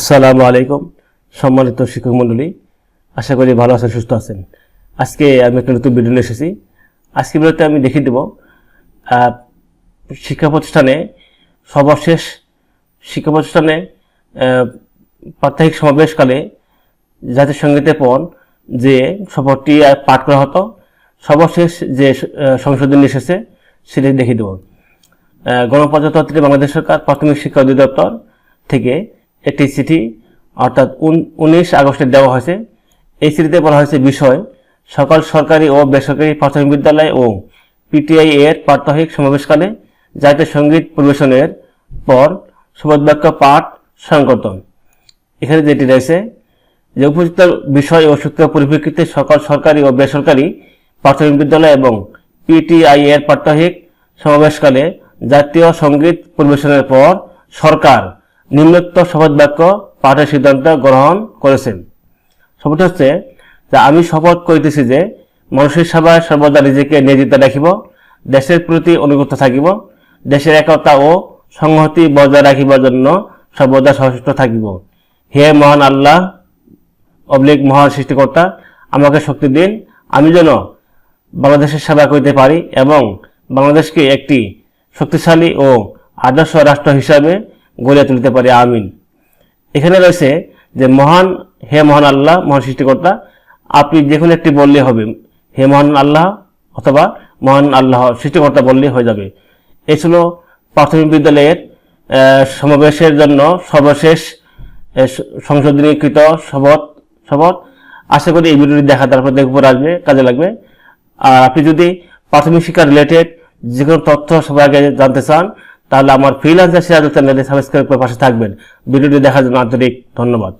আসসালামু আলাইকুম, সম্মানিত শিক্ষক মণ্ডলী আশা করি ভালো আছেন, সুস্থ আছেন। আজকে আমি একটা নতুন ভিডিও নিয়ে এসেছি। আজকে ভিডিওতে আমি দেখিয়ে দেব শিক্ষা প্রতিষ্ঠানে সর্বশেষ শিক্ষা প্রতিষ্ঠানে প্রাত্যহিক সমাবেশকালে জাতীয় সঙ্গীতের পর যে শপথটি পাঠ করা হতো, সর্বশেষ যে সংশোধনী এসেছে, সেটি দেখিয়ে দেবো। গণপ্রজাতন্ত্রী বাংলাদেশ সরকার প্রাথমিক শিক্ষা অধিদপ্তর থেকে একটি চিঠি, অর্থাৎ উনিশ আগস্টে দেওয়া হয়েছে। এই চিঠিতে বলা হয়েছে বিষয়, সকল সরকারি ও বেসরকারি প্রাথমিক বিদ্যালয় ও পিটিআই এর প্রাত্যহিক সমাবেশকালে জাতীয় সংগীত পরিবেশনের পর শপথ বাক্য পাঠ সংকর্তন এখানে যেটি রয়েছে, যে উপযুক্ত বিষয় ও সূত্র পরিপ্রেক্ষিতে সকল সরকারি ও বেসরকারি প্রাথমিক বিদ্যালয় এবং পিটিআই এর প্রাত্যহিক সমাবেশকালে জাতীয় সংগীত পরিবেশনের পর সরকার নিম্নোক্ত শপথ বাক্য পাঠের সিদ্ধান্ত গ্রহণ করেছেন। শপথ হচ্ছে যে আমি শপথ করিতেছি যে মানুষের সেবায় সর্বদা নিজেকে নিয়োজিত রাখিব, দেশের প্রতি অনুগত থাকিব, দেশের একতা ও সংহতি বজায় রাখিবার জন্য সর্বদা সচেষ্ট থাকিব। হে মহান আল্লাহ অবলিক মহান সৃষ্টিকর্তা, আমাকে শক্তি দিন, আমি যেন বাংলাদেশের সেবা করিতে পারি এবং বাংলাদেশকে একটি শক্তিশালী ও আদর্শ রাষ্ট্র হিসাবে গড়ে তুলতে পারি, আমিন। এখানে রয়েছে যে, মহান, হে মহান আল্লাহ, মহান সৃষ্টিকর্তা, আপনি যে কোনো একটি বললে হবে। হে মহান আল্লাহ অথবা মহান আল্লাহ সৃষ্টিকর্তা বললে হয়ে যাবে। এই ছিল প্রাথমিক বিদ্যালয়ের সমাবেশের জন্য সর্বশেষ সংশোধনীকৃত শপথ শপথ। আশা করি এই ভিডিওটি দেখা তারপর দেখব আসবে, কাজে লাগবে। আর আপনি যদি প্রাথমিক শিক্ষা রিলেটেড যে কোনো তথ্য সবার আগে জানতে চান তাহলে আমার ফ্রিলান্সার শেয়ার চ্যানেলে সাবস্ক্রাইব করে পাশে থাকবেন। ভিডিওটি দেখার জন্য আন্তরিক ধন্যবাদ।